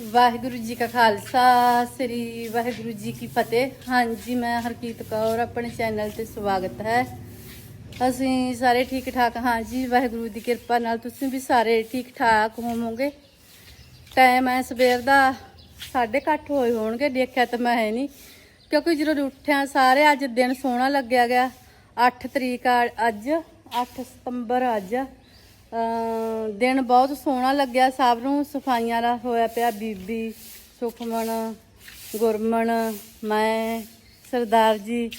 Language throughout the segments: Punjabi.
ਵਾਹਿਗੁਰੂ ਜੀ ਕਾ ਖਾਲਸਾ, ਸ੍ਰੀ ਵਾਹਿਗੁਰੂ ਜੀ ਕੀ ਫਤਿਹ। ਹਾਂਜੀ, ਮੈਂ ਹਰਕੀਤ ਕੌਰ, ਆਪਣੇ ਚੈਨਲ ਤੇ ਸਵਾਗਤ ਹੈ। ਅਸੀਂ ਸਾਰੇ ਠੀਕ ਠਾਕ ਹਾਂ ਜੀ, ਵਾਹਿਗੁਰੂ ਦੀ ਕਿਰਪਾ ਨਾਲ ਤੁਸੀਂ ਵੀ ਸਾਰੇ ਠੀਕ ਠਾਕ ਹੋਵੋਗੇ। ਟਾਈਮ ਹੈ ਸਵੇਰ ਦਾ 8:30 ਹੋਏ ਹੋਣਗੇ, ਦੇਖਿਆ ਤਾਂ ਮੈਂ ਹੈ ਨਹੀਂ। ਕਿਉਂਕਿ ਜਦੋਂ ਉੱਠਿਆ, ਸਾਰੇ ਅੱਜ ਦਿਨ ਸੋਹਣਾ ਲੱਗਿਆ ਗਿਆ। 8 ਤਰੀਕ ਆ- ਅੱਜ 8 ਸਤੰਬਰ ਅੱਜ। ਦਿਨ ਬਹੁਤ ਸੋਹਣਾ ਲੱਗਿਆ ਸਭ ਨੂੰ। ਸਫਾਈਆਂ ਦਾ ਹੋਇਆ ਪਿਆ ਬੀਬੀ ਸੁਖਮਨ ਗੁਰਮਨ ਮੈਂ, ਸਰਦਾਰ ਜੀ,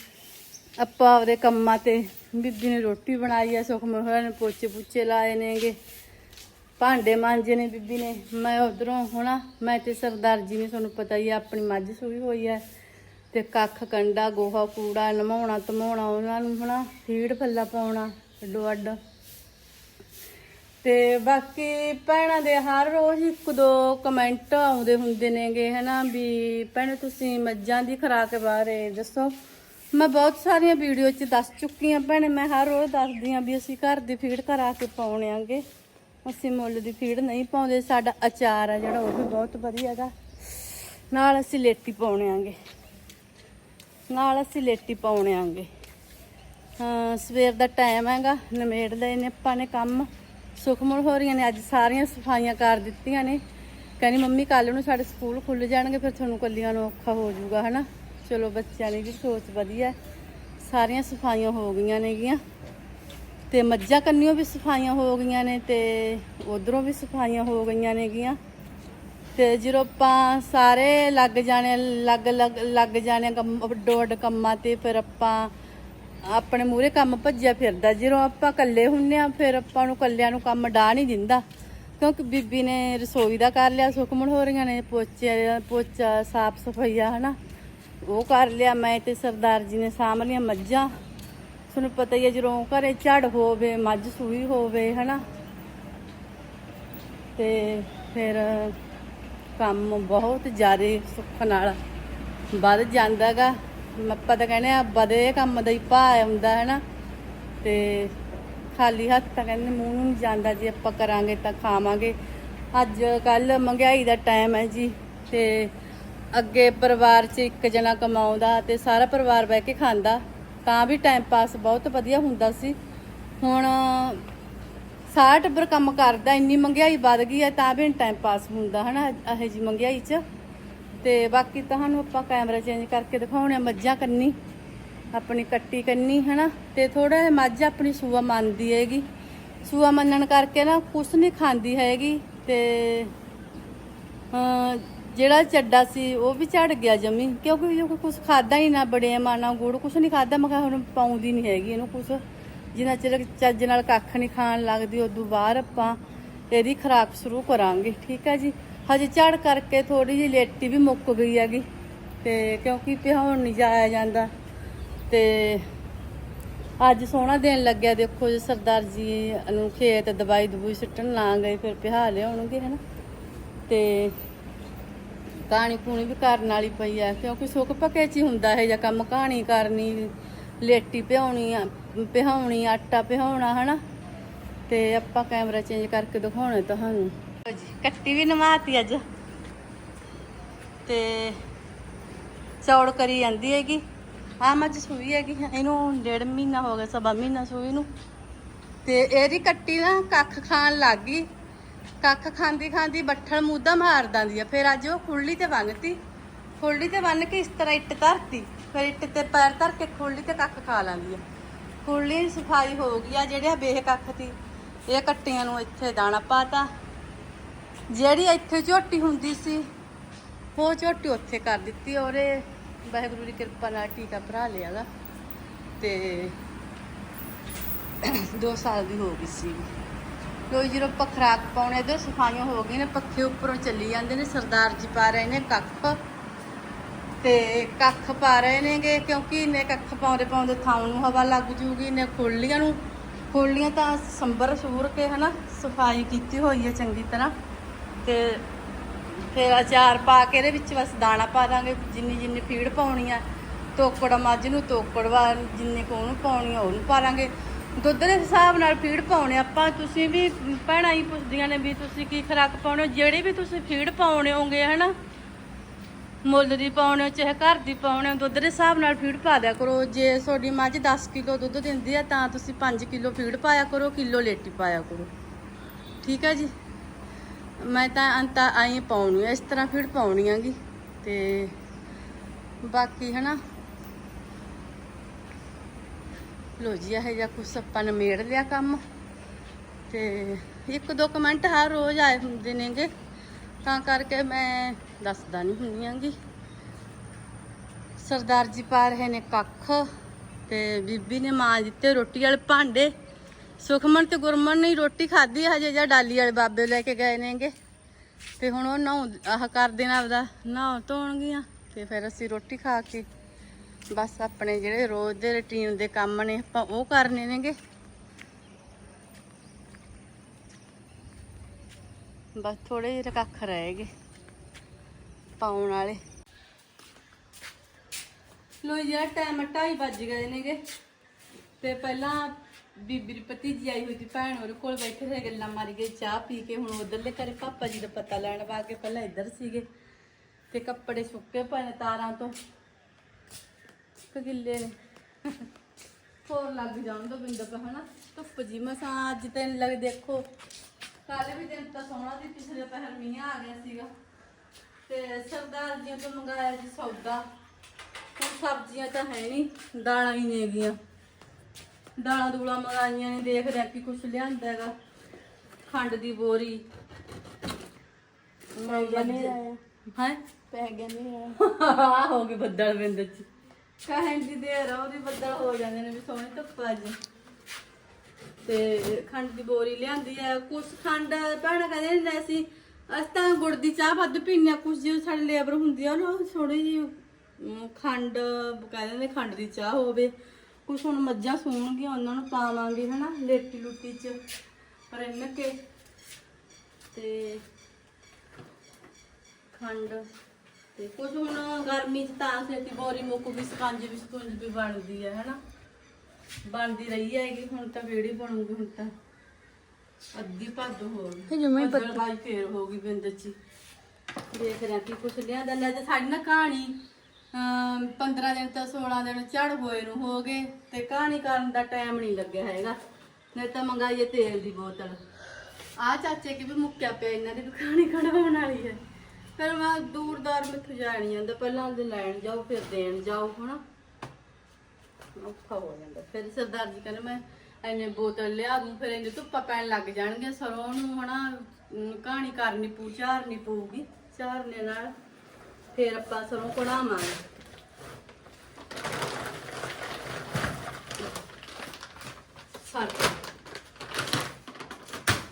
ਆਪਾਂ ਉਹਦੇ ਕੰਮਾਂ ਤੇ ਬੀਬੀ ਨੇ ਰੋਟੀ ਬਣਾਈ ਹੈ ਸੁਖਮਨ ਹੋਰਾਂ ਨੇ ਪੋਚੇ ਪੁੱਚੇ ਲਾਏ ਨੇਗੇ। ਭਾਂਡੇ ਮਾਂਜੇ ਨੇ ਬੀਬੀ ਨੇ। ਮੈਂ ਉਧਰੋਂ ਹੁਣਾ ਮੈਂ ਤੇ ਸਰਦਾਰ ਜੀ ਨੇ ਤੁਹਾਨੂੰ ਪਤਾ ਹੀ ਆ, ਆਪਣੀ ਮੱਝ ਸੂਈ ਹੋਈ ਹੈ ਤੇ ਕੱਖ ਕੰਡਾ, ਗੋਹਾ, ਕੂੜਾ, ਨਮਾਉਣਾ, ਧਮਾਉਣਾ, ਉਹਨਾਂ ਨੂੰ ਹੁਣਾ ਫੀਡ ਫੱਲਾ ਪਾਉਣਾ ਅੱਡੋ ਅੱਡ ਤੇ ਬਾਕੀ ਭੈਣਾਂ ਦੇ ਹਰ ਰੋਜ਼ ਇੱਕ ਦੋ ਕਮੈਂਟ ਆਉਂਦੇ ਹੁੰਦੇ ਨੇਗੇ, ਹਨਾ ਵੀ ਭੈਣੇ ਤੁਸੀਂ ਮੱਝਾਂ ਦੀ ਖੁਰਾਕ ਬਾਰੇ ਦੱਸੋ। ਮੈਂ ਬਹੁਤ ਸਾਰੀਆਂ ਵੀਡੀਓ 'ਚ ਦੱਸ ਚੁੱਕੀ ਹਾਂ ਭੈਣੇ, ਮੈਂ ਹਰ ਰੋਜ਼ ਦੱਸਦੀ ਹਾਂ ਵੀ ਅਸੀਂ ਘਰ ਦੀ ਫੀਡ ਕਰਾ ਕੇ ਪਾਉਣੇ ਆਂਗੇ। ਅਸੀਂ ਮੁੱਲ ਦੀ ਫੀਡ ਨਹੀਂ ਪਾਉਂਦੇ, ਸਾਡਾ ਅਚਾਰ ਆ ਜਿਹੜਾ ਉਹ ਵੀ ਬਹੁਤ ਵਧੀਆ ਹੈਗਾ। ਨਾਲ ਅਸੀਂ ਲੇਟੀ ਪਾਉਣੇ ਆਂਗੇ। ਨਾਲ ਅਸੀਂ ਲੇਟੀ ਪਾਉਣੇ ਆਂਗੇ। ਸਵੇਰ ਦਾ ਟਾਈਮ ਹੈਗਾ, ਨਿਮੇੜ ਲਏ ਨੇ ਆਪਾਂ ਨੇ ਕੰਮ। ਸੁਖਮਨ ਹੋ ਰਹੀਆਂ ਨੇ, ਅੱਜ ਸਾਰੀਆਂ ਸਫਾਈਆਂ ਕਰ ਦਿੱਤੀਆਂ ਨੇ। ਕਹਿੰਦੀ, ਮੰਮੀ ਕੱਲ ਨੂੰ ਸਾਡੇ ਸਕੂਲ ਖੁੱਲ ਜਾਣਗੇ, ਫਿਰ ਤੁਹਾਨੂੰ ਕੱਲੀਆਂ ਨੂੰ ਔਖਾ ਹੋ ਜਾਊਗਾ, ਹਨਾ? ਚਲੋ, ਬੱਚਿਆਂ ਦੀ ਵੀ ਸੋਚ ਵਧੀਆ ਸਾਰੀਆਂ ਸਫਾਈਆਂ ਹੋ ਗਈਆਂ ਨੇਗੀਆਂ। ਤੇ ਮੱਝਾਂ ਕੰਨੀਆਂ ਵੀ ਸਫਾਈਆਂ ਹੋ ਗਈਆਂ ਨੇ ਤੇ ਉਧਰੋਂ ਵੀ ਸਫਾਈਆਂ ਹੋ ਗਈਆਂ ਨੇਗੀਆਂ। ਤੇ ਜਦੋਂ ਆਪਾਂ ਸਾਰੇ ਲੱਗ ਜਾਣੇ, ਲੱਗ ਲੱਗ ਲੱਗ ਜਾਣੇ ਕੰਮ ਅੱਡੋ ਅੱਡ ਕੰਮਾਂ ਤੇ, ਫਿਰ ਆਪਾਂ ਆਪਣੇ ਮੂਹਰੇ ਕੰਮ ਭੱਜਿਆ ਫਿਰਦਾ, ਜਦੋਂ ਆਪਾਂ ਇਕੱਲੇ ਹੁੰਨੇ ਆ, ਫਿਰ ਆਪਾਂ ਨੂੰ ਇਕੱਲਿਆਂ ਨੂੰ ਕੰਮ ਡਾ ਨਹੀਂ ਦਿੰਦਾ। ਕਿਉਂਕਿ ਬੀਬੀ ਨੇ ਰਸੋਈ ਦਾ ਕਰ ਲਿਆ, ਸੁਖਮਨ ਹੋ ਰਹੀਆਂ ਨੇ ਪੋਚੇ ਪੋਚਾ ਸਾਫ਼ ਸਫਾਈਆ ਹਨਾ। ਉਹ ਕਰ ਲਿਆ, ਮੈਂ ਤੇ ਸਰਦਾਰ ਜੀ ਨੇ ਸਾਂਭ ਲਈਆਂ ਮੱਝਾਂ। ਤੁਹਾਨੂੰ ਪਤਾ ਹੀ ਹੈ ਜਦੋਂ ਘਰੇ ਝੜ ਹੋਵੇ, ਮੱਝ ਸੂਈ ਹੋਵੇ, ਹਨਾ। ਤੇ ਫਿਰ ਕੰਮ ਬਹੁਤ ਜ਼ਿਆਦਾ ਸੁੱਖ ਨਾਲ ਵੱਧ ਜਾਂਦਾਗਾ। ਆਪਾਂ ਤਾਂ ਕਹਿੰਦੇ ਆ ਵਧੇ ਕੰਮ ਦਾ ਹੀ ਭਾਅ ਹੁੰਦਾ ਹੈ ਨਾ ਤੇ ਖਾਲੀ ਹੱਥ ਤਾਂ ਕਹਿੰਦੇ ਮੂੰਹ ਨੂੰ ਨਹੀਂ ਜਾਂਦਾ, ਜੇ ਆਪਾਂ ਕਰਾਂਗੇ ਤਾਂ ਖਾਵਾਂਗੇ। ਅੱਜ ਕੱਲ ਮਹਿੰਗਾਈ ਦਾ ਟਾਈਮ ਹੈ ਜੀ, ਤੇ ਅੱਗੇ ਪਰਿਵਾਰ 'ਚ ਇੱਕ ਜਣਾ ਕਮਾਉਂਦਾ ਤੇ ਸਾਰਾ ਪਰਿਵਾਰ ਬਹਿ ਕੇ ਖਾਂਦਾ, ਤਾਂ ਵੀ ਟਾਈਮ ਪਾਸ ਬਹੁਤ ਵਧੀਆ ਹੁੰਦਾ ਸੀ। ਹੁਣ ਸਾਰਾ ਟੱਬਰ ਕੰਮ ਕਰਦਾ, ਇੰਨੀ ਮਹਿੰਗਾਈ ਵੱਧ ਗਈ ਹੈ, ਤਾਂ ਵੀ ਟਾਈਮ ਪਾਸ ਹੁੰਦਾ, ਹਨਾ? ਇਹੋ ਜੀ ਮਹਿੰਗਾਈ 'ਚ। ਤੇ ਬਾਕੀ ਤੁਹਾਨੂੰ ਆਪਾਂ ਕੈਮਰਾ ਚੇਂਜ ਕਰਕੇ ਦਿਖਾਉਣੇ ਆ, ਮੱਝਾਂ ਕੰਨੀ, ਆਪਣੀ ਕੱਟੀ ਕੰਨੀ, ਹਨਾ? ਤੇ ਥੋੜਾ ਜਿਹਾ ਮੱਝ ਆਪਣੀ ਸੂਆ ਮੰਨਦੀ ਹੈਗੀ। ਸੂਆ ਮੰਨਣ ਕਰਕੇ ਨਾ ਕੁਛ ਨਹੀਂ ਖਾਂਦੀ ਹੈਗੀ ਤੇ ਜਿਹੜਾ ਚੱਡਾ ਸੀ ਉਹ ਵੀ ਝੜ ਗਿਆ ਜਮੀ। ਕਿਉਂਕਿ ਜੋ ਕੁਝ ਖਾਦਾ ਹੀ ਨਾ ਬੜੇ ਮਾਨਾ ਗੁੜ, ਕੁਛ ਨਹੀਂ ਖਾਦਾ ਮੈਂ ਕਿਹਾ ਹੁਣ ਪਾਉਂਦੀ ਨਹੀਂ ਹੈਗੀ ਇਹਨੂੰ ਕੁਛ। ਜਿੰਨਾ ਚਿਰ ਚੱਜ ਨਾਲ ਕੱਖ ਨਹੀਂ ਖਾਣ ਲੱਗਦੀ, ਉਦੋਂ ਬਾਅਦ ਆਪਾਂ ਇਹਦੀ ਖੁਰਾਕ ਸ਼ੁਰੂ ਕਰਾਂਗੇ। ਠੀਕ ਹੈ ਜੀ? ਹਜੇ ਝੜ ਕਰਕੇ ਥੋੜੀ ਜਿਹੀ ਲੇਟੀ ਵੀ ਮੁੱਕ ਗਈ ਹੈਗੀ, ਤੇ ਕਿਉਂਕਿ ਪਿਹਾਉਣ ਨਹੀਂ ਜਾਇਆ ਜਾਂਦਾ। ਤੇ ਅੱਜ ਸੋਹਣਾ ਦਿਨ ਲੱਗਿਆ, ਦੇਖੋ ਜੀ ਸਰਦਾਰ ਜੀ ਨੂੰ ਖੇਤ ਦਵਾਈ ਦਵਾਈ ਸਿੱਟਣ ਲਾ ਗਏ, ਫਿਰ ਪਿਹਾ ਲਿਆਉਣਗੇ, ਹਨਾ। ਤੇ ਕਹਾਣੀ ਪੂਣੀ ਵੀ ਕਰਨ ਵਾਲੀ ਪਈ ਆ, ਕਿਉਂਕਿ ਸੁੱਕ ਪੱਕੇ ਚ ਹੀ ਹੁੰਦਾ ਇਹ ਜਾਂ ਕੰਮ, ਕਹਾਣੀ ਕਰਨੀ, ਲੇਟੀ ਪਿਹਾਉਣੀ ਆ, ਪਿਹਾਉਣੀ, ਆਟਾ ਪਿਹਾਉਣਾ, ਹਨਾ। ਤੇ ਆਪਾਂ ਕੈਮਰਾ ਚੇਂਜ ਕਰਕੇ ਦਿਖਾਉਣਾ ਤੁਹਾਨੂੰ। ਜੀ ਕੱਟੀ ਵੀ ਨਵਾਤੀ ਅੱਜ। ਤੇ ਚੌੜ ਕਰੀ ਜਾਂਦੀ ਹੈਗੀ। ਆ ਮੱਝ ਸੂਈ ਹੈਗੀ, ਇਹਨੂੰ ਡੇਢ ਮਹੀਨਾ ਹੋ ਗਿਆ, ਸਵਾ ਮਹੀਨਾ ਸੂਈ ਨੂੰ। ਤੇ ਇਹਦੀ ਕੱਟੀ ਨਾ ਕੱਖ ਖਾਣ ਲੱਗ ਗਈ। ਕੱਖ ਖਾਂਦੀ ਖਾਂਦੀ ਬੱਠਲ ਮੂਦਾ ਮਾਰ ਦਿੰਦੀ ਆ। ਫਿਰ ਅੱਜ ਉਹ ਖੁਰਲੀ ਤੇ ਬੰਨਤੀ। ਖੁਰਲੀ ਤੇ ਬੰਨ ਕੇ ਇਸ ਤਰ੍ਹਾਂ ਇੱਟ ਧਰਤੀ। ਫਿਰ ਇੱਟ ਤੇ ਪੈਰ ਧਰ ਕੇ ਖੁਰਲੀ ਤੇ ਕੱਖ ਖਾ ਲੈਂਦੀ ਆ। ਖੁਰਲੀ ਦੀ ਸਫ਼ਾਈ ਹੋ ਗਈ ਆ, ਜਿਹੜੇ ਆ ਬੇਹ ਕੱਖ ਤੀ ਇਹ ਕੱਟੀਆਂ ਨੂੰ ਇੱਥੇ ਦਾਣਾ ਪਾਤਾ। ਜਿਹੜੀ ਇੱਥੇ ਝੋਟੀ ਹੁੰਦੀ ਸੀ, ਉਹ ਝੋਟੀ ਉੱਥੇ ਕਰ ਦਿੱਤੀ ਔਰੇ ਵਾਹਿਗੁਰੂ ਦੀ ਕਿਰਪਾ ਨਾਲ ਟੀਕਾ ਭਰਾ ਲਿਆਗਾ ਤੇ 2 ਸਾਲ ਦੀ ਹੋ ਗਈ ਸੀ। ਕੋਈ ਜਦੋਂ ਆਪਾਂ ਪਾਉਣੇ ਇਧਰ ਸਫਾਈਆਂ ਹੋ ਗਈਆਂ ਨੇ, ਪੱਖੇ ਉੱਪਰੋਂ ਚੱਲੀ ਜਾਂਦੇ ਨੇ, ਸਰਦਾਰ ਜੀ ਪਾ ਰਹੇ ਨੇ ਕੱਖ। ਤੇ ਕੱਖ ਪਾ ਰਹੇ ਨੇਗੇ, ਕਿਉਂਕਿ ਇਹਨੇ ਕੱਖ ਪਾਉਂਦੇ ਪਾਉਂਦੇ ਥਾਂ ਨੂੰ ਹਵਾ ਲੱਗ ਜੂਗੀ ਇਹਨੇ ਖੁਰਲੀਆਂ ਨੂੰ, ਖੁਰਲੀਆਂ ਤਾਂ ਸੰਬਰ ਸੂਰ ਕੇ ਹਨਾ, ਸਫ਼ਾਈ ਕੀਤੀ ਹੋਈ ਹੈ ਚੰਗੀ ਤਰ੍ਹਾਂ। ਤੇ ਫਿਰ ਅਚਾਰ ਪਾ ਕੇ ਇਹਦੇ ਵਿੱਚ ਬਸ ਦਾਣਾ ਪਾ ਦਾਂਗੇ, ਜਿੰਨੀ ਜਿੰਨੀ ਫੀਡ ਪਾਉਣੀ ਆ, ਤੋਕੜ ਮੱਝ ਨੂੰ ਤੋਕੜ ਵਾ, ਜਿੰਨੇ ਕੋ ਉਹਨੂੰ ਪਾਉਣੀ ਆ, ਉਹਨੂੰ ਪਾ ਲਾਂਗੇ ਦੁੱਧ ਦੇ ਹਿਸਾਬ ਨਾਲ ਫੀਡ ਪਾਉਣੇ ਆਪਾਂ, ਤੁਸੀਂ ਵੀ ਭੈਣਾਂ ਹੀ ਪੁੱਛਦੀਆਂ ਨੇ ਵੀ ਤੁਸੀਂ ਕੀ ਖੁਰਾਕ ਪਾਉਣੇ ਹੋ, ਜਿਹੜੀ ਵੀ ਤੁਸੀਂ ਫੀਡ ਪਾਉਣੇ ਹੋਗੇ, ਹਨਾ? ਮੁੱਲ ਦੀ ਪਾਉਣੇ ਹੋ, ਚਾਹੇ ਘਰ ਦੀ ਪਾਉਣੇ ਹੋ, ਦੁੱਧ ਦੇ ਹਿਸਾਬ ਨਾਲ ਫੀਡ ਪਾ ਦਿਆ ਕਰੋ। ਜੇ ਤੁਹਾਡੀ ਮੱਝ 10 ਕਿਲੋ ਦੁੱਧ ਦਿੰਦੀ ਆ, ਤਾਂ ਤੁਸੀਂ 5 ਕਿਲੋ ਫੀਡ ਪਾਇਆ ਕਰੋ, ਕਿਲੋ ਲੇਟੀ ਪਾਇਆ ਕਰੋ। ਠੀਕ ਹੈ ਜੀ? ਮੈਂ ਤਾਂ ਅੰਤਾ ਆਈ ਪਾਉਣੀ ਆ, ਇਸ ਤਰ੍ਹਾਂ ਫਿਰ ਪਾਉਣੀ ਆਗੀ। ਤੇ ਬਾਕੀ ਹਨਾ ਲੋ ਜੀ, ਇਹ ਜਿਹਾ ਕੁਛ ਆਪਾਂ ਨਿਮੇੜ ਲਿਆ ਕੰਮ। ਤੇ ਇੱਕ ਦੋ ਕਮੈਂਟ ਹਰ ਰੋਜ਼ ਆਏ ਹੁੰਦੇ ਨੇਗੇ, ਤਾਂ ਕਰਕੇ ਮੈਂ ਦੱਸਦਾ ਨਹੀਂ ਹੁੰਦੀ ਆਂਗੀ। ਸਰਦਾਰ ਜੀ ਪਾ ਰਹੇ ਨੇ ਕੱਖ, ਤੇ ਬੀਬੀ ਨੇ ਮਾਂ ਦਿੱਤੇ ਰੋਟੀ ਵਾਲੇ ਭਾਂਡੇ। ਸੁਖਮਨ ਤੇ ਗੁਰਮਨ ਨੇ ਰੋਟੀ ਖਾਧੀ ਹਜੇ ਜਾਂ ਡਾਲੀ ਵਾਲੇ ਬਾਬੇ ਲੈ ਕੇ ਗਏ ਨੇਗੇ। ਤੇ ਹੁਣ ਉਹ ਨਹਾਉ ਆਹ ਕਰ ਦੇਣਾ ਆਪਦਾ ਨਹਾਉ ਧੋਣਗੀਆਂ, ਤੇ ਫਿਰ ਅਸੀਂ ਰੋਟੀ ਖਾ ਕੇ ਬਸ ਆਪਣੇ ਜਿਹੜੇ ਰੋਜ਼ ਦੇ ਰੁਟੀਨ ਦੇ ਕੰਮ ਨੇ, ਆਪਾਂ ਉਹ ਕਰਨੇ ਨੇਗੇ। ਬਸ ਥੋੜੇ ਜਿਹੇ ਕੱਖ ਰਹਿ ਪਾਉਣ ਵਾਲੇ। ਲੋ ਯਾਰ ਟਾਈਮ 2:30 ਵੱਜ ਗਏ ਨੇਗੇ। ਤੇ ਪਹਿਲਾਂ ਬੀਬੀ ਦੀ ਭਤੀਜੀ ਆਈ ਹੋਈ ਸੀ, ਭੈਣ ਉਹਦੇ ਕੋਲ ਬੈਠੇ ਰਹੇ ਗੱਲਾਂ ਮਾਰੀ ਗਏ ਚਾਹ ਪੀ ਕੇ ਹੁਣ ਉਧਰਲੇ ਘਰੇ ਪਾਪਾ ਜੀ ਦਾ ਪਤਾ ਲੈਣ ਵਾ ਕੇ ਪਹਿਲਾਂ ਇੱਧਰ ਸੀਗੇ ਤੇ ਕੱਪੜੇ ਸੁੱਕੇ ਪਏ ਨੇ ਤਾਰਾਂ ਤੋਂ। ਕਗਿੱਲੇ ਨੇ। ਹੋਰ ਲੱਗ ਜਾਣ ਦੋ ਬਿੰਦ ਪਾ, ਹਨਾ? ਧੁੱਪ ਜੀ ਮਸਾਂ ਅੱਜ ਤੈਨੂੰ ਲੱਗ ਦੇਖੋ। ਕੱਲ ਵੀ ਦਿਨ ਤਾਂ ਸੋਹਣਾ ਸੀ, ਪਿਛਲੇ ਪਹਿਰ ਮੀਂਹ ਆ ਗਿਆ ਸੀਗਾ। ਤੇ ਸਰਦਾਰ ਜੀ ਤੋਂ ਮੰਗਾਇਆ ਜੀ ਸੌਦਾ। ਸਬਜ਼ੀਆਂ ਤਾਂ ਹੈ ਨਹੀਂ ਦਾਲਾਂ ਹੀ ਨੇਗੀਆਂ ਦਾਲਾਂ ਦੂਲਾਂ ਮੰਗਾਈਆਂ ਨੇ ਦੇਖਦੇ ਆ ਕਿ ਕੁਛ ਲਿਆਂਦਾ ਹੈਗਾ। ਖੰਡ ਦੀ ਬੋਰੀ। ਗਿਆ ਨਹੀਂ ਆਇਆ। ਹੈ? ਪੈ ਗਿਆ ਨਹੀਂ ਆਇਆ। ਆ ਹੋ ਗਈ ਬੱਦਲ ਬਿੰਦ ਚ। ਕਹਿਣ ਦੀ ਦੇਰ ਆ ਉਹਦੀ ਬੱਦਲ ਹੋ ਜਾਂਦੇ ਨੇ ਵੀ ਸੋਹਣੀ ਧੁੱਪ ਅੱਜ ਤੇ ਖੰਡ ਦੀ ਬੋਰੀ ਲਿਆਂਦੀ ਆ ਕੁਛ ਖੰਡ ਭੈਣਾਂ ਕਹਿੰਦੇ ਨੇ ਅਸੀਂ ਅਸੀਂ ਤਾਂ ਗੁੜ ਦੀ ਚਾਹ ਵੱਧ ਪੀਂਦੇ ਆ ਕੁਛ ਜਿਵੇਂ ਸਾਡੇ ਲੇਬਰ ਹੁੰਦੀ ਆ ਉਹ ਥੋੜੀ ਜਿਹੀ ਖੰਡ ਕਹਿੰਦੇ ਨੇ ਖੰਡ ਦੀ ਚਾਹ ਹੋਵੇ। ਕੁਛ ਹੁਣ ਮੱਝਾਂ ਸੂਣਗੀਆਂ ਉਹਨਾਂ ਨੂੰ ਪਾਵਾਂਗੇ ਹਨਾ ਲੇਟੀ ਲੁੱਟੀ ਚ ਰਿੰਨ ਕੇ। ਤੇ ਖੰਡ ਤੇ ਕੁਝ ਹੁਣ ਗਰਮੀ ਚ ਤਾਂ ਸੇਤੀ ਬੋਰੀ ਮੁੱਕ ਵੀ ਸਕੰਜ ਵੀ ਸਕੁੰਜ ਵੀ ਬਣਦੀ ਹੈ ਹਨਾ। ਬਣਦੀ ਰਹੀ ਹੈਗੀ ਹੁਣ ਤਾਂ ਵੇੜੀ ਬਣੂਗੀ ਹੁਣ ਤਾਂ ਅੱਧੀ ਭੱਦ ਹੋ ਗਈ। ਜਮਾਂ ਹੀ ਬਾਈ ਫੇਰ ਹੋ ਗਈ ਬਿੰਦ ਚ। ਦੇਖ ਰਿਹਾ ਕਿ ਕੁਛ ਲਿਆਂਦਾ ਲੈ ਤੇ ਸਾਡੀ ਨਾ ਕਹਾਣੀ 15 ਦਿਨ ਤੋਂ 16 ਦਿਨ ਚੜ ਹੋਏ ਨੂੰ ਹੋ ਗਏ ਤੇ ਕਹਾਣੀ ਕਰਨ ਦਾ ਟਾਈਮ ਨਹੀਂ ਲੱਗਿਆ ਹੈਗਾ। ਨਹੀਂ ਤਾਂ ਮੰਗਾਈਏ ਤੇਲ ਦੀ ਬੋਤਲ। ਆ ਚਾਚੇ ਕੀ ਵੀ ਮੁੱਕਿਆ ਪਿਆ ਇਹਨਾਂ ਦੀ ਵੀ ਕਹਾਣੀ ਵਾਲੀ ਹੈ। ਫਿਰ ਮੈਂ ਦੂਰਦਾਰ ਮੈਥੋਂ ਜਾਇਆ ਜਾਂਦਾ, ਪਹਿਲਾਂ ਉਹਦੇ ਲੈਣ ਜਾਓ, ਫਿਰ ਦੇਣ ਜਾਓ, ਹਨਾ। ਔਖਾ ਹੋ ਜਾਂਦਾ। ਫਿਰ ਸਰਦਾਰ ਜੀ ਕਹਿੰਦੇ, ਮੈਂ ਐਨੇ ਬੋਤਲ ਲਿਆ ਦੂੰ, ਫਿਰ ਇਹਨੇ ਧੁੱਪਾ ਪੈਣ ਲੱਗ ਜਾਣਗੇ ਸਰੋਂ ਨੂੰ ਹਨਾ ਕਹਾਣੀ ਕਰਨੀ ਪੂ ਝਾਰਨੀ ਪਊਗੀ ਝਾਰਨੇ ਨਾਲ। ਫਿਰ ਆਪਾਂ ਸਰੋਂ ਕਢਾਵਾਂਗੇ। ਸਰਫ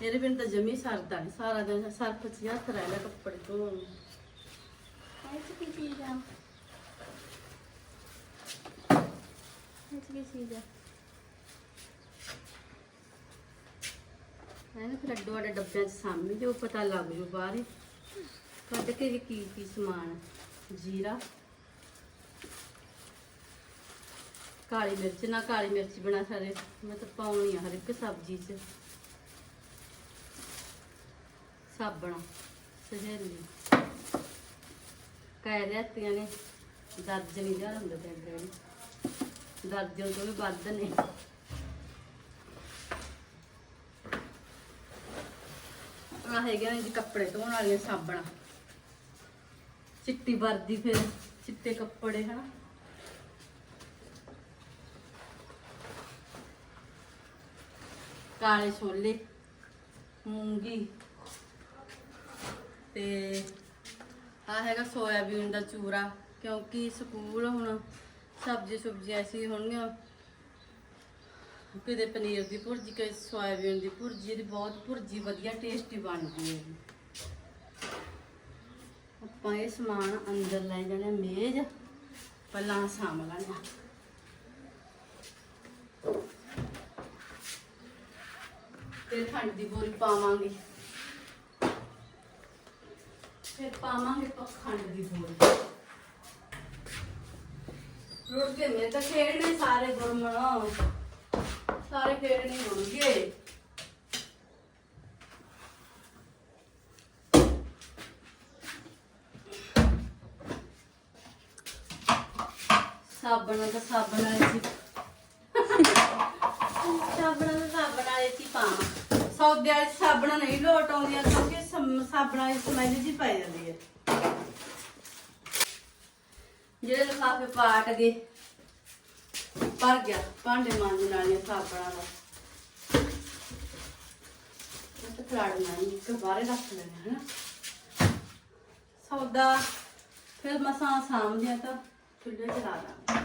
ਇਹਦੇ ਬਿਨ ਤਾਂ ਜਮੀ ਸਰਦਾ ਨਹੀਂ ਸਾਰਾ ਦਿਨ ਸਰਫ ਚ ਹੱਥ ਰਹਿੰਦਾ ਕੱਪੜੇ ਧੋਣ ਨੂੰ। ਐਸੀ ਕੀ ਚੀਜ਼ ਆ? ਐਸੀ ਕੀ ਚੀਜ਼ ਆ? ਐਨ ਫਿਰ ਅੱਡੋ ਅੱਡ ਡੱਬਿਆਂ 'ਚ ਸਾਹਮਣੇ ਜੋ ਪਤਾ ਲੱਗ ਜੂ ਬਾਹਰ ਕੱਢ ਕੇ ਵੀ ਕੀ ਕੀ ਸਮਾਨ ਹੈ। ਜੀਰਾ। ਕਾਲੀ ਮਿਰਚ ਨਾ ਕਾਲੀ ਮਿਰਚ ਬਣਾ ਸਾਰੇ। ਮੈਂ ਤਾਂ ਪਾਉਣੀ ਆ ਹਰ ਇੱਕ ਸਬਜ਼ੀ 'ਚ। ਸਾਬਣ, ਸਹੇਲੀ। ਕਹਿ ਲਿਆਤੀਆਂ ਨੇ ਦਰਜਨ ਹੀ ਹੁੰਦੇ ਤੇ ਅੱਗੇ ਵੀ। ਤੋਂ ਵੀ ਵੱਧ ਨੇ। ਆ ਹੈਗੀਆਂ ਨੇ ਜੀ ਕੱਪੜੇ ਧੋਣ ਵਾਲੀਆਂ ਸਾਬਣਾਂ। ਚਿੱਟੀ ਵਰਦੀ ਫਿਰ, ਚਿੱਟੇ ਕੱਪੜੇ, ਹਨਾ? ਕਾਲੇ ਛੋਲੇ, ਮੂੰਗੀ ਤੇ ਆ ਹੈਗਾ ਸੋਇਆਬੀਨ ਦਾ ਚੂਰਾ, ਕਿਉਂਕਿ ਸਕੂਲ ਹੁਣ ਸਬਜ਼ੀ ਸੁਬਜ਼ੀ ਐਸੀ ਹੋਣਗੀਆਂ ਕਿਤੇ ਪਨੀਰ ਦੀ ਭੁਰਜੀ ਕਦੇ ਸੋਇਆਬੀਨ ਦੀ ਭੁਰਜੀ ਦੀ ਬਹੁਤ ਭੁਰਜੀ ਵਧੀਆ, ਟੇਸਟੀ ਬਣਦੀ ਹੈ ਆਪਾਂ ਇਹ ਸਮਾਨ ਅੰਦਰ ਲੈ ਜਾਣਾ ਮੇਜ਼ ਪਹਿਲਾਂ ਸਾਂਭ ਲੈਣਾ ਤੇ ਖੰਡ ਦੀ ਬੋਰੀ ਪਾਵਾਂਗੇ। ਫਿਰ ਪਾਵਾਂਗੇ ਪਖੰਡ ਦੀ ਬੋਰੀ। ਰੁੜ ਗਏ ਮੇਰੇ ਤਾਂ ਖੇਡਣੇ ਸਾਰੇ ਗੁਰਮਣ। ਸਾਰੇ ਖੇਡਣੇ ਨਹੀਂ ਰੁੜ ਗਏ। ਸਾਬਣ ਦਾ ਸਾਬਣ ਵਾਲੇ ਸੀ। ਸਾਬਣ ਦਾ ਸਾਬਣ ਵਾਲੇ ਸੀ ਪਾਵਾਂ ਸੌਦੇ ਵਾਲੇ ਸਾਬਣ ਨਹੀਂ ਲੋਟ ਆਉਂਦੀਆਂ ਕਿਉਂਕਿ ਸਮ- ਸਾਬਣ ਵਾਲੀ ਸਮੈਲ ਜੀ ਪੈ ਜਾਂਦੀ ਹੈ। ਜਿਹੜੇ ਲਿਫਾਫੇ ਪਾਟ ਗਏ, ਭਰ ਗਿਆ ਭਾਂਡੇ ਮਾਂਜਣ ਵਾਲੀਆਂ ਸਾਬਣਾਂ ਦਾ। ਮੈਂ ਤਾਂ ਖਲਾੜਨਾ ਨਹੀਂ ਇੱਕ ਬਾਹਰੇ ਰੱਖ ਲੈਣਾ ਹੈ ਨਾ। ਸੌਦਾ, ਫਿਰ ਮਸਾਂ ਸਾਂਭਦੀਆਂ ਤਾਂ। ਚੁੱਲ੍ਹੇ ਚ ਲਾ ਦਾਂ।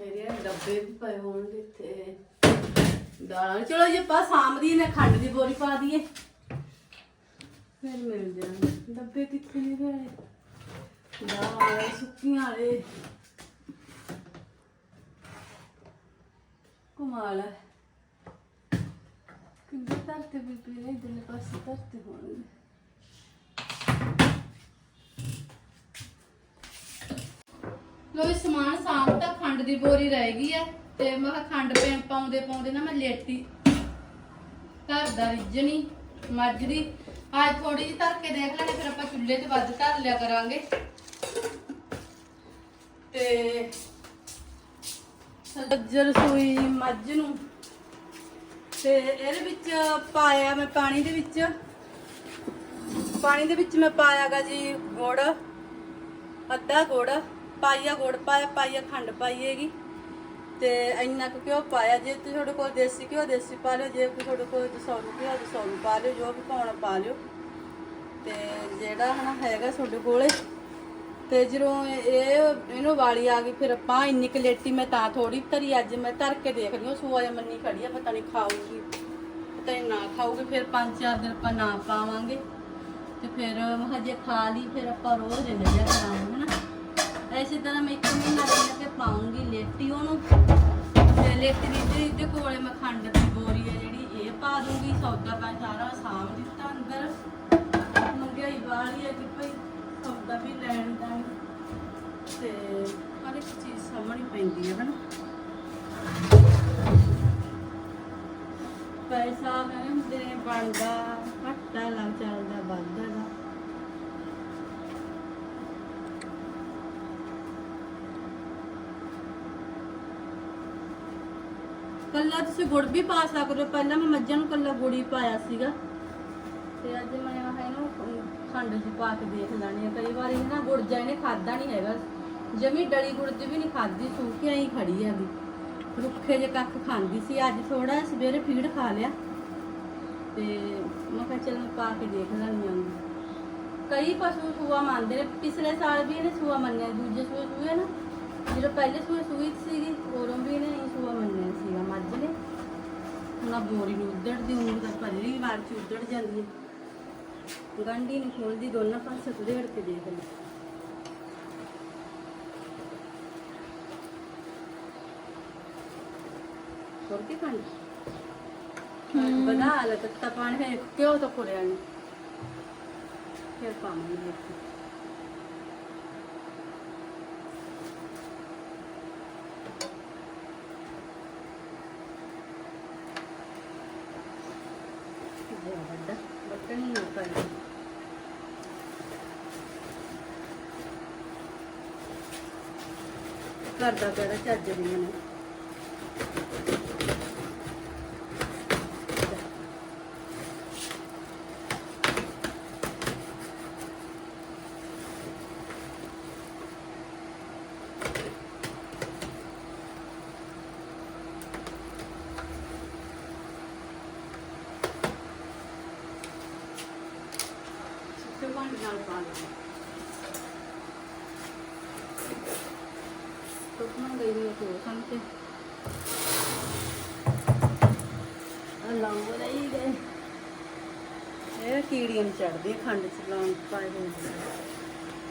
ਮੇਰੇ ਡੱਬੇ ਵੀ ਪਏ ਹੋਣਗੇ ਇੱਥੇ। ਦਾਲਾਂ ਚਲੋ ਜੇ, ਆਪਾਂ ਸਾਂਭਦੀ ਨੇ ਖੰਡ ਦੀ ਬੋਰੀ ਪਾ ਦਈਏ। ਫਿਰ ਮਿਲ ਜਾਣਗੇ ਡੱਬੇ ਕਿੱਥੇ ਨੇ ਗਏ ਦਾਲ ਸੁੱਕੀਆਂ ਵਾਲੇ। ਕਮਾਲ ਹੈ ਕਿੰਨੇ ਧਰਤੇ ਵੀ ਨੇ, ਇਧਰਲੇ ਪਾਸੇ ਧਰਤੇ ਹੋਣਗੇ। ਲੋ ਸਮਾਨ ਸਾਂਭ ਤਾਂ ਖੰਡ ਦੀ ਬੋਰੀ ਰਹਿ ਗਈ ਹੈ ਤੇ ਮੈਂ ਕਿਹਾ ਖੰਡ ਪੈ ਪਾਉਂਦੇ ਪਾਉਂਦੇ ਨਾ ਮੈਂ ਲੇਟੀ। ਘਰ ਦਾ ਰਿੱਝਣੀ ਮੱਝ ਦੀ। ਅੱਜ ਥੋੜੀ ਜਿਹੀ ਧਰ ਕੇ ਦੇਖ ਲੈਣੇ, ਫਿਰ ਆਪਾਂ ਚੁੱਲ੍ਹੇ ਤੇ ਵੱਧ ਧਰ ਲਿਆ ਕਰਾਂਗੇ। ਤੇ ਸੱਜਰ ਸੂਈ ਮੱਝ ਨੂੰ। ਤੇ ਇਹਦੇ ਵਿੱਚ ਪਾਇਆ ਮੈਂ ਪਾਣੀ ਦੇ ਵਿੱਚ। ਪਾਣੀ ਦੇ ਵਿੱਚ ਮੈਂ ਪਾਇਆਗਾ ਜੀ ਗੁੜ, ਅੱਧਾ ਗੁੜ, ਪਾਈਆ ਗੁੜ, ਪਾਇਆ ਪਾਈਆ ਖੰਡ ਪਾਈ ਹੈਗੀ। ਤੇ ਇੰਨਾ ਕੁ ਘਿਓ ਪਾਇਆ, ਜੇ ਤੇ ਤੁਹਾਡੇ ਕੋਲ ਦੇਸੀ ਘਿਓ, ਦੇਸੀ ਪਾ ਲਿਓ, ਜੇ ਤੁਹਾਡੇ ਕੋਲ ਦਸੌਲੂ ਘਿਓ ਦਸੌਲੂ ਪਾ ਲਿਓ, ਜੋ ਵੀ ਪਾਉਣਾ ਪਾ ਲਿਓ। ਤੇ ਜਿਹੜਾ ਹਨਾ ਹੈਗਾ ਤੁਹਾਡੇ ਕੋਲੇ, ਤੇ ਜਦੋਂ ਇਹ ਇਹਨੂੰ ਵਾਲੀ ਆ ਗਈ, ਫਿਰ ਆਪਾਂ ਇੰਨੀ ਕੁ ਲੇਟੀ ਮੈਂ ਤਾਂ ਥੋੜੀ ਧਰੀ, ਅੱਜ ਮੈਂ ਧਰ ਕੇ ਦੇਖ ਰਹੀ ਹਾਂ ਸੂਆ ਜਾਂ ਮੰਨੀ ਖੜੀ ਆ, ਪਤਾ ਨਹੀਂ ਖਾਊਗੀ, ਪਤਾ ਨਹੀਂ ਨਾ ਖਾਊਗੀ, ਫਿਰ ਪੰਜ ਚਾਰ ਦਿਨ ਆਪਾਂ ਨਾ ਪਾਵਾਂਗੇ। ਤੇ ਫਿਰ ਮੈਂ ਹਜੇ ਖਾ ਲਈ, ਫਿਰ ਆਪਾਂ ਰੋਜ਼ ਦੇ ਲਿਆ ਕਰਾਂਗੇ, ਹਨਾ। ਐਸੇ ਤਰ੍ਹਾਂ ਮੈਂ ਇੱਕ ਮਹੀਨਾ ਰਹਿ ਕੇ ਪਾਉਂਗੀ ਲੇਟੀ ਉਹਨੂੰ। ਤੇ ਲੇਟੀ ਦੀ ਦੇ ਕੋਲੇ ਮੈਂ ਖੰਡ ਦੀ ਬੋਰੀ ਹੈ ਜਿਹੜੀ, ਇਹ ਪਾ ਦੂੰਗੀ। ਸੌਦਾ ਪਾ ਸਾਰਾ ਸਾਂਭ ਦਿੱਤਾ ਅੰਦਰ। ਮੰਗਾਈ ਵਾਲੀ ਹੈ ਕਿ ਭਈ ਸੌਦਾ ਵੀ ਲੈਣ ਦਾ ਤੇ ਹਰ ਇੱਕ ਚੀਜ਼ ਸਾਹਮਣੇ ਪੈਂਦੀ ਹੈ ਹਨਾ? ਪੈਸਾ ਕਹਿੰਦੇ ਹੁੰਦੇ ਨੇ, ਬਣਦਾ, ਘੱਟਾ ਲੱਗ ਚੱਲਦਾ, ਵੱਧਦਾ ਕੱਲਾ ਤੁਸੀਂ ਗੁੜ ਵੀ ਪਾ ਸਕਦੇ ਹੋ। ਪਹਿਲਾਂ ਮੈਂ ਮੱਝਾਂ ਨੂੰ ਕੱਲਾ ਗੁੜ ਹੀ ਪਾਇਆ ਸੀਗਾ। ਤੇ ਅੱਜ ਮੈਂ ਆਹ ਇਹਨੂੰ ਅਮ, ਖੰਡ ਚ ਪਾ ਕੇ ਦੇਖ ਲੈਣੀ ਆ ਕਈ ਵਾਰੀ ਨਾ ਗੁੜ ਜਾ ਇਹਨੇ ਖਾਦਾ ਨਹੀਂ ਹੈਗਾ। ਜਮੀ ਡਲੀ ਗੁੜ ਦੀ ਵੀ ਨਹੀਂ ਖਾਦੀ ਸੂਕਿਆ ਹੀ ਖੜੀ ਹੈਗੀ ਰੁੱਖੇ ਜੇ ਕੱਖ ਖਾਂਦੀ ਸੀ। ਅੱਜ ਥੋੜਾ ਸਵੇਰੇ ਫੀਡ ਖਾ ਲਿਆ। ਤੇ ਮੈਂ ਕਿਹਾ ਚਲ ਪਾ ਕੇ ਦੇਖ ਲੈਣੀ ਆ ਕਈ ਪਸ਼ੂ ਸੂਆ ਮੰਨਦੇ ਨੇ। ਪਿਛਲੇ ਸਾਲ ਵੀ ਇਹਨੇ ਸੂਆ ਮੰਨਿਆ। ਦੂਜੇ ਸੂਏ ਸੂਏ ਨਾ। ਜਦੋਂ ਪਹਿਲੇ ਸੂਏ ਸੂਈ ਸੀਗੀ ਉਦੋਂ ਵੀ ਇਹਨੇ ਸੂਆ ਮੰਨਿਆ ਬੋਰੀ ਨੂੰ ਉੱਧੜਦੀ ਉਹਨੂੰ ਤਾਂ ਪਹਿਲੀ ਵਾਰ ਚ ਉੱਧੜ ਜਾਂਦੀ ਹੈ। ਗੰਢੀ ਨੂੰ ਖੋਲਦੀ ਦੋਨਾਂ ਪਾਸੇ ਉਧੇੜ ਕੇ ਦੇਖ ਲਈ। ਹੋਰ ਕੀ ਖਾਣੀ ਬਣਾ ਲੈ ਤੱਤਾ ਪਾਣੀ ਫਿਰ ਕਿਉਂ ਤਾਂ ਕੁੜਿਆ ਨਹੀਂ ਫਿਰ ਪਾਵਾਂਗੇ ਦੇਖੋ ਬਹੁਤ ਵੱਡਾ ਬਟਨ ਨਹੀਂ ਉੱਪਰ ਕਰਦਾ ਕਿਹੜਾ ਚੱਜ ਦੀਆਂ ਨੇ ਸੁੱਕੇ ਪਾਣੀ ਨਾਲ ਪਾ ਲਓ ਟੁਕਣਾ ਗਈ ਵੀ ਹੋ। ਗਏ ਇਹ ਕੀੜੀਆਂ ਚੜਦੀ ਖੰਡ ਚ ਲਾਉਣ ਪਾਏ ਹੋਏ ਨੇ।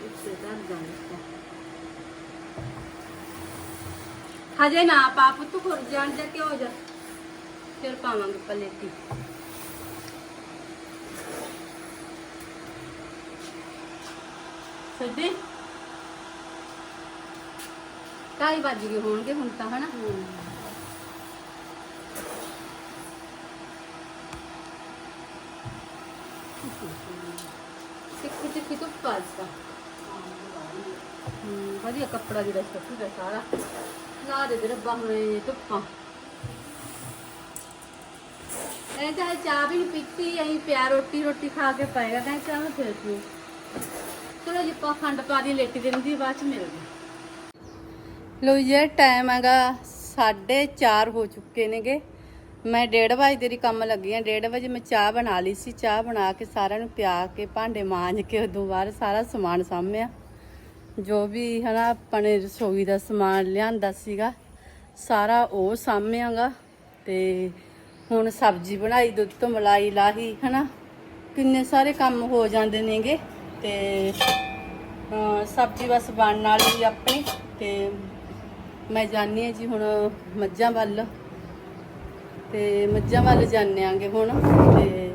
ਇੱਥੇ ਧਰ ਹਜੇ ਨਾ ਪਾ ਪੁੱਤ ਖੁਰ ਜਾਣ ਜਾਂ ਕਿਉਂ ਜਾ। ਫਿਰ ਪਾਵਾਂਗੇ ਪਲੇਟੀ। ਸੱਦੇ ਕਾਈ ਵੱਜ ਗਏ ਹੋਣਗੇ ਹੁਣ ਤਾਂ ਹਨਾ? ਸਿੱਖ ਸਿੱਖ ਤੋਂ। ਪਾਸਾ ਹੂੰ ਵਧੀਆ ਕੱਪੜਾ ਜਿਹੜਾ ਸੱਤੀ ਦਾ ਸਾਰਾ। ਲਾ ਦੇ ਦੇ ਰੱਬਾ ਹੁਣ ਇਹ ਧੁੱਪਾਂ। ਇਹ ਤਾਂ ਚਾਹ ਵੀ ਨੀ ਪੀਤੀ ਐਂ ਪਿਆ ਰੋਟੀ ਰੋਟੀ ਖਾ ਕੇ ਪਏਗਾ ਕਹਿੰਦਾ ਚਾਹ ਮੈਂ ਫਿਰ ਪੀਊਂ ਚਲੋ ਜੀ ਪਾ ਖੰਡ ਪਾ ਦੀ ਲੇਟੀ ਦਿੰਦੀ ਬਾਅਦ ਚ ਮਿਲਦੇ ਲੋ ਜੀ ਟਾਈਮ ਹੈਗਾ 4:30 ਹੋ ਚੁੱਕੇ ਨੇਗੇ। ਮੈਂ 1:30 ਵਜੇ ਤੇਰੀ ਕੰਮ ਲੱਗੀ ਆ। 1:30 ਵਜੇ ਮੈਂ ਚਾਹ ਬਣਾ ਲਈ ਸੀ। ਚਾਹ ਬਣਾ ਕੇ ਸਾਰਿਆਂ ਨੂੰ ਪਿਆ ਕੇ, ਭਾਂਡੇ ਮਾਂਜ ਕੇ, ਉਦੋਂ ਬਾਅਦ ਸਾਰਾ ਸਮਾਨ ਸਾਂਭਿਆ। ਜੋ ਵੀ ਹਨਾ ਆਪਣੇ ਰਸੋਈ ਦਾ ਸਮਾਨ ਲਿਆਂਦਾ ਸੀਗਾ, ਸਾਰਾ ਉਹ ਸਾਂਭਿਆਗਾ। ਤੇ ਹੁਣ ਸਬਜ਼ੀ ਬਣਾਈ, ਦੁੱਧ ਤੋਂ ਮਲਾਈ ਲਾਹੀ, ਹਨਾ। ਕਿੰਨੇ ਸਾਰੇ ਕੰਮ ਹੋ ਜਾਂਦੇ ਨੇਗੇ। ਤੇ, ਅਹ ਸਬਜ਼ੀ ਬਸ ਬਣਨ ਵਾਲੀ ਆਪਣੀ। ਤੇ ਮੈਂ ਜਾਣੀ ਆ ਜੀ ਹੁਣ ਮੱਝਾਂ ਵੱਲ। ਤੇ ਮੱਝਾਂ ਵੱਲ ਜਾਂਦੇ ਆਂਗੇ ਹੁਣ। ਤੇ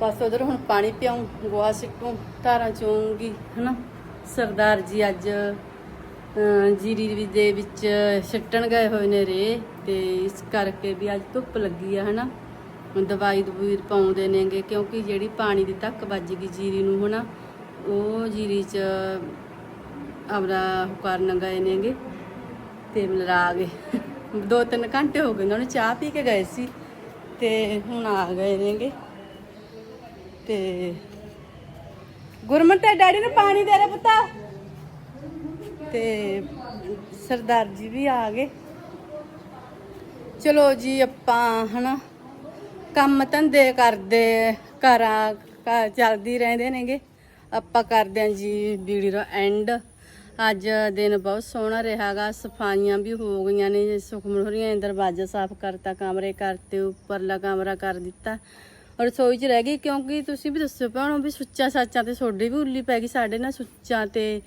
ਬਸ ਉਧਰ ਹੁਣ ਪਾਣੀ ਪਿਆਉਂ, ਗੋਹਾ ਸਿੱਟੂ, ਧਾਰਾਂ ਚੋਂਗੀ, ਹਨਾ? ਸਰਦਾਰ ਜੀ ਅੱਜ ਜੀਰੀ ਦੇ ਵਿੱਚ ਸਿੱਟਣ ਗਏ ਹੋਏ ਨੇ ਰੇ। ਤੇ ਇਸ ਕਰਕੇ ਵੀ ਅੱਜ ਧੁੱਪ ਲੱਗੀ ਆ, ਹਨਾ? ਹੁਣ ਦਵਾਈ ਦਵੂਈ ਪਾਉਂਦੇ ਨੇਗੇ, ਕਿਉਂਕਿ ਜਿਹੜੀ ਪਾਣੀ ਦੀ ਧੱਕ ਵੱਜ ਗਈ ਜੀਰੀ ਨੂੰ, ਹਨਾ? ਉਹ ਜੀਰੀ 'ਚ ਆਪਦਾ ਕਰਨ ਗਏ ਨੇਗੇ ਤੇ ਮਿਲਾ ਗਏ। ਦੋ ਤਿੰਨ ਘੰਟੇ ਹੋ ਗਏ ਉਹਨਾਂ ਨੂੰ ਚਾਹ ਪੀ ਕੇ ਗਏ ਸੀ ਤੇ ਹੁਣ ਆ ਗਏ ਨੇਗੇ ਤੇ ਗੁਰਮਨ ਤੇ ਡੈਡੀ ਨੂੰ ਪਾਣੀ ਦੇ ਰੇ ਪੁੱਤਾ। ਤੇ ਸਰਦਾਰ ਜੀ ਵੀ ਆ ਗਏ। ਚਲੋ ਜੀ ਆਪਾਂ ਹਨਾ ਕੰਮ ਧੰਦੇ ਕਰਦੇ, ਘਰਾਂ ਘਰ ਚੱਲਦੀ ਰਹਿੰਦੇ ਨੇਗੇ ਆਪਾਂ ਕਰਦੇ ਆਂ ਜੀ ਵੀਡੀਓ ਦਾ ਐਂਡ ਅੱਜ ਦਿਨ ਬਹੁਤ ਸੋਹਣਾ ਰਿਹਾਗਾ, ਸਫਾਈਆਂ ਵੀ ਹੋ ਗਈਆਂ ਨੇ ਸੁਖਮਨ ਹੋਰੀਆਂ ਦਰਵਾਜ਼ਾ ਸਾਫ਼ ਕਰਤਾ, ਕਮਰੇ ਕਰਤੇ, ਉੱਪਰਲਾ ਕਮਰਾ ਕਰ ਦਿੱਤਾ। ਔਰ ਰਸੋਈ 'ਚ ਰਹਿ ਗਈ, ਕਿਉਂਕਿ ਤੁਸੀਂ ਵੀ ਦੱਸੋ ਪਾਉਣੋ ਵੀ ਸੁੱਚਾ ਸਾਚਾਂ ਤੇ ਸੋਡੇ ਵੀ ਉੱਲੀ ਪੈ ਗਈ ਸਾਡੇ ਨਾਲ ਸੁੱਚਾਂ ਤੇ,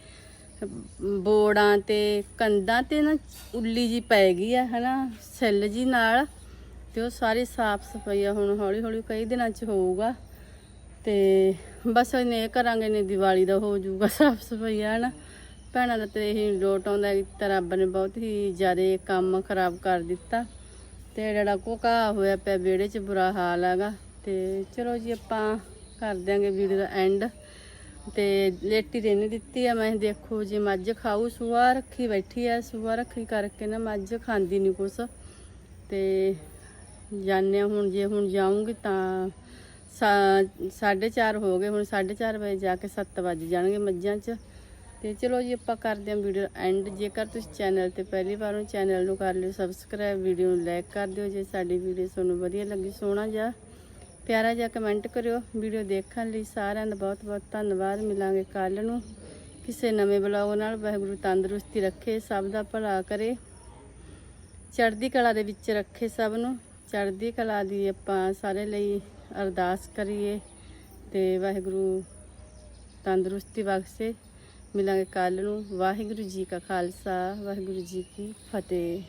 ਬੋੜਾਂ ਤੇ, ਕੰਧਾਂ ਤੇ ਨਾ ਉੱਲੀ ਜੀ ਪੈ ਗਈ ਆ, ਹਨਾ ਸੈੱਲ ਜੀ ਨਾਲ, ਤੇ ਉਹ ਸਾਰੀ ਸਾਫ਼ ਸਫ਼ਾਈ ਆ, ਹੁਣ ਹੌਲੀ ਹੌਲੀ ਕਈ ਦਿਨਾਂ ਚ ਹੋਊਗਾ। ਤੇ ਬਸ ਇਹਨੇ ਕਰਾਂਗੇ ਨੇ ਦੀਵਾਲੀ ਦਾ ਹੋ ਜਾਊਗਾ ਸਾਫ਼ ਸਫ਼ਾਈ ਆ ਹਨਾ। ਭੈਣਾਂ ਦਾ ਤੇ ਇਹੀ ਡੋਟ ਆਉਂਦਾ ਕਿ ਤਾਂ ਰੱਬ ਨੇ ਬਹੁਤ ਹੀ ਜ਼ਿਆਦਾ ਕੰਮ ਖਰਾਬ ਕਰ ਦਿੱਤਾ। ਤੇ ਜਿਹੜਾ ਕੋਕਾ ਹੋਇਆ ਪਿਆ ਵਿਹੜੇ 'ਚ ਬੁਰਾ ਹਾਲ ਹੈਗਾ। ਤੇ ਚਲੋ ਜੀ ਆਪਾਂ ਕਰ ਦਿਆਂਗੇ ਵੀਡੀਓ ਦਾ ਐਂਡ ਤੇ ਲੇਟੀ ਰਹਿਣ ਦਿੱਤੀ ਆ, ਮੈਂ ਦੇਖੋ ਜੀ ਮੱਝ ਖਾਊ, ਸੂਆ ਰੱਖੀ ਬੈਠੀ ਆ, ਸੂਆ ਰੱਖੀ ਕਰਕੇ ਨਾ ਮੱਝ ਖਾਂਦੀ ਨਹੀਂ ਕੁਛ। ਤੇ ਜਾਣੇ ਹੁਣ, ਜੇ ਹੁਣ ਜਾਊਂਗੀ ਤਾਂ 4:30 ਹੋ ਗਏ, ਹੁਣ 4:30 ਵਜੇ ਜਾ ਕੇ 7 ਵੱਜ ਜਾਣਗੇ ਮੱਝਾਂ 'ਚ। ਤੇ ਚਲੋ ਜੀ ਆਪਾਂ ਕਰਦੇ ਹਾਂ ਵੀਡੀਓ ਐਂਡ ਜੇਕਰ ਤੁਸੀਂ ਚੈਨਲ ਤੇ ਪਹਿਲੀ ਵਾਰ ਹੋ ਚੈਨਲ ਨੂੰ ਕਰ ਲਿਓ ਸਬਸਕ੍ਰਾਈਬ ਵੀਡੀਓ ਨੂੰ ਲਾਈਕ ਕਰ ਦਿਓ। ਜੇ ਸਾਡੀ ਵੀਡੀਓ ਤੁਹਾਨੂੰ ਵਧੀਆ ਲੱਗੀ, ਸੋਹਣਾ ਜਿਹਾ, ਪਿਆਰਾ ਜਿਹਾ ਕਮੈਂਟ ਕਰਿਓ। ਵੀਡੀਓ ਦੇਖਣ ਲਈ ਸਾਰਿਆਂ ਦਾ ਬਹੁਤ ਬਹੁਤ ਧੰਨਵਾਦ। ਮਿਲਾਂਗੇ ਕੱਲ ਨੂੰ ਕਿਸੇ ਨਵੇਂ ਬਲੌਗ ਨਾਲ। ਵਾਹਿਗੁਰੂ ਤੰਦਰੁਸਤੀ ਰੱਖੇ, ਸਭ ਦਾ ਭਲਾ ਕਰੇ। ਚੜ੍ਹਦੀ ਕਲਾ ਦੇ ਵਿੱਚ ਰੱਖੇ ਸਭ ਨੂੰ। ਚੜ੍ਹਦੀ ਕਲਾ ਦੀ ਆਪਾਂ ਸਾਰੇ ਲਈ ਅਰਦਾਸ ਕਰੀਏ ਤੇ ਵਾਹਿਗੁਰੂ ਤੰਦਰੁਸਤੀ ਬਖਸ਼ੇ। ਮਿਲਾਂਗੇ ਕੱਲ ਨੂੰ। ਵਾਹਿਗੁਰੂ ਜੀ ਕਾ ਖਾਲਸਾ ਵਾਹਿਗੁਰੂ ਜੀ ਕੀ ਫਤਿਹ।